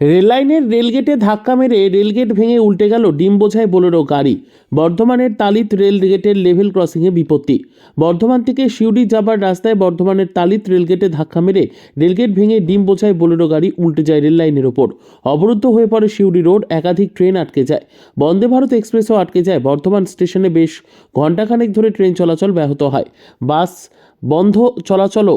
রেললাইনের রেলগেটে ধাক্কা মেরে রেলগেট ভেঙে উল্টে গেল ডিম বোঝাই বোলেরো গাড়ি। বর্ধমানের তালিত রেলগেটের লেভেল ক্রসিংয়ে বিপত্তি। বর্ধমান থেকে শিউড়ি যাবার রাস্তায় বর্ধমানের তালিত রেলগেটে ধাক্কা মেরে রেলগেট ভেঙে ডিম বোঝায় বোলেরো গাড়ি উল্টে যায় রেললাইনের ওপর। অবরুদ্ধ হয়ে পড়ে শিউড়ি রোড, একাধিক ট্রেন আটকে যায়। বন্দে ভারত এক্সপ্রেসও আটকে যায়। বর্ধমান স্টেশনে বেশ ঘণ্টাখানেক ধরে ট্রেন চলাচল ব্যাহত হয়। বাস বন্ধ চলাচলও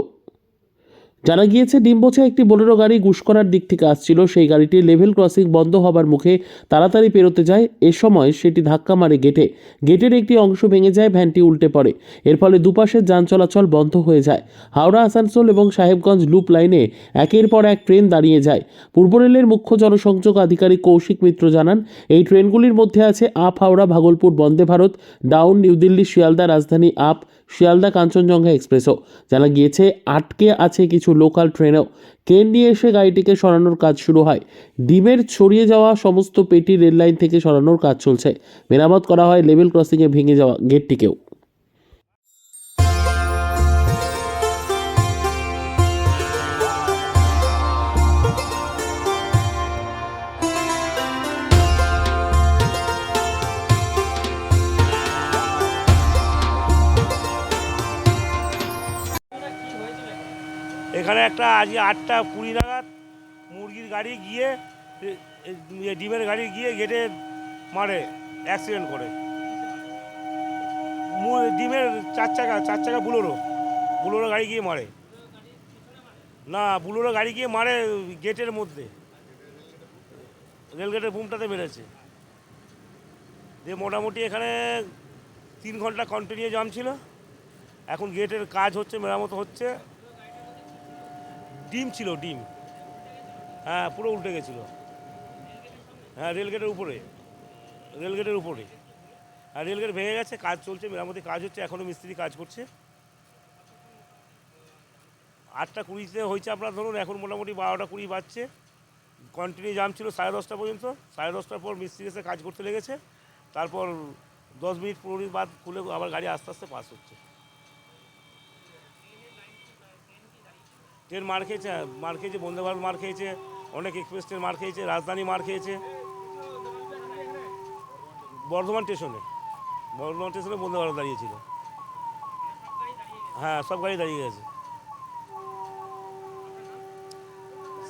জানা গিয়েছে ডিম্বোচা একটি বোলেরো গাড়ি গুসকরার দিক থেকে আসছিল। সেই গাড়িটি লেভেল ক্রসিং বন্ধ হবার মুখে তাড়াতাড়ি পেরোতে যায়। এ সময় সেটি ধাক্কা মারে গেটে। গেটের একটি অংশ ভেঙে যায়, ভ্যানটি উল্টে পড়ে। এর ফলে দুপাশের যান চলাচল বন্ধ হয়ে যায়। হাওড়া, আসানসোল এবং সাহেবগঞ্জ লুপ লাইনে একের পর এক ট্রেন দাঁড়িয়ে যায়। পূর্ব রেলের মুখ্য জনসংযোগ আধিকারিক কৌশিক মিত্র জানান, এই ট্রেনগুলির মধ্যে আছে up Howrah, Bhagalpur, Vande Bharat, down, new Delhi, Sealdah, Rajdhani up Sealdah Kanchenjunga এক্সপ্রেসও। জানা গিয়েছে, আটকে আছে কিছু লোকাল ট্রেনেও ট্রেন নিয়ে এসে গাড়িটিকে সরানোর কাজ শুরু হয়। ডিমের ছড়িয়ে যাওয়া সমস্ত পেটি রেললাইন থেকে সরানোর কাজ চলছে। মেরামত করা হয় লেভেল ক্রসিংয়ে ভেঙে যাওয়া গেটটিকেও। এখানে একটা আজ আটটা কুড়ি নাগাদ মুরগির গাড়ি গিয়ে ডিমের গাড়ি গিয়ে গেটে মারে অ্যাক্সিডেন্ট করে। ডিমের চার চাকা চার চাকা বুলোরো বুলোরো গাড়ি গিয়ে মারে। না, বুলোরো গাড়ি গিয়ে মারে গেটের মধ্যে। রেলগেটের বুমটাতে মেরেছে। দিয়ে মোটামুটি এখানে তিন ঘণ্টা কন্টিনিউ জাম ছিল। এখন গেটের কাজ হচ্ছে, মেরামত হচ্ছে। ডিম ছিল, ডিম। হ্যাঁ পুরো উল্টে গেছিল। হ্যাঁ রেলগেটের উপরে। রেলগেটের উপরে। হ্যাঁ রেলগেট ভেঙে গেছে, কাজ চলছে, মেরামতি কাজ হচ্ছে এখনও মিস্ত্রি কাজ করছে। আটটা কুড়িতে হয়েছে আপনার ধরুন, এখন মোটামুটি বারোটা কুড়ি বাজছে। কন্টিনিউ জাম ছিল সাড়ে দশটা পর্যন্ত। সাড়ে দশটার পর মিস্ত্রি এসে কাজ করতে লেগেছে। তারপর দশ মিনিট, পনেরো মিনিট বাদ খুলে আবার গাড়ি আস্তে আস্তে পাস হচ্ছে। ট্রেন মার খেয়েছে মার খেয়েছে বন্দে ভারত মার খেয়েছে, অনেক এক্সপ্রেস ট্রেন মার খেয়েছে, রাজধানী মার খেয়েছে। বর্ধমান স্টেশনে বর্ধমান স্টেশনে বন্দে ভারত দাঁড়িয়েছিল। হ্যাঁ সব গাড়ি দাঁড়িয়ে গেছে।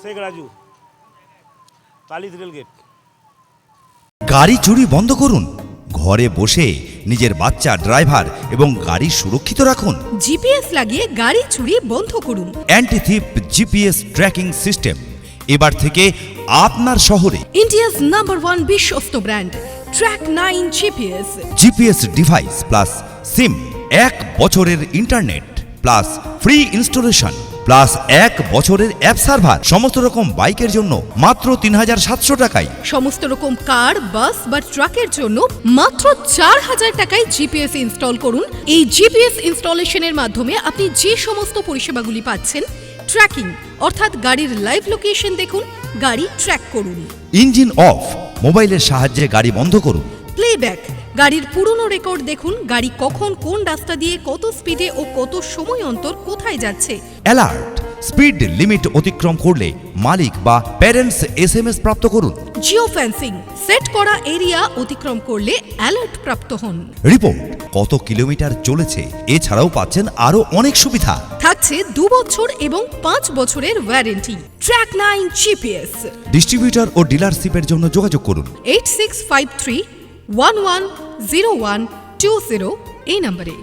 শেখ রাজু তালিদ রেলগেট গাড়ি চুরি বন্ধ করুন, ঘরে বসে নিজের বাচ্চা ড্রাইভার এবং গাড়ি সুরক্ষিত রাখুন। জিপিএস লাগিয়ে গাড়ি চুরি বন্ধ করুন। Antitheft GPS tracking system. এবার থেকে আপনার শহরে ইন্ডিয়াস নাম্বার ওয়ান বিশ্বস্ত brand track nine GPS. GPS device plus SIM এক বছরের internet plus free installation. Plus এক বছরের অ্যাপ সার্ভার। সমস্ত রকম বাইকের জন্য মাত্র তিন হাজার সাতশো টাকায়। সমস্ত রকম কার বাস বা ট্রাকের জন্য মাত্র চার হাজার টাকায় জিপিএস ইনস্টল করুন। এই জিপিএস ইনস্টলেশনের মাধ্যমে আপনি যে সমস্ত পরিষেবাগুলি পাচ্ছেন ট্র্যাকিং অর্থাৎ গাড়ির লাইভ লোকেশন দেখুন গাড়ি ট্র্যাক করুন। ইঞ্জিন অফ মোবাইলের সাহায্যে গাড়ি বন্ধ করুন। প্লেব্যাক গাড়ির পুরনো রেকর্ড দেখুন গাড়ি কখন কোন রাস্তা দিয়ে কত স্পিডে ও কত সময় অন্তর কোথায় যাচ্ছে। অ্যালার্ট স্পিড লিমিট অতিক্রম করলে মালিক বা প্যারেন্টস এস এম এস প্রাপ্ত করুন। জিও ফেন্সিং সেট করা এরিয়া অতিক্রম করলে অ্যালার্ট প্রাপ্ত হন। রিপোর্ট কত কিলোমিটার চলেছে এছাড়াও পাচ্ছেন আরও অনেক সুবিধা। থাকছে দু বছর এবং পাঁচ বছরের warranty track nine GPS distributor ও ডিলারশিপের জন্য যোগাযোগ করুন। Eight six five three one one zero one two zero এই নম্বরে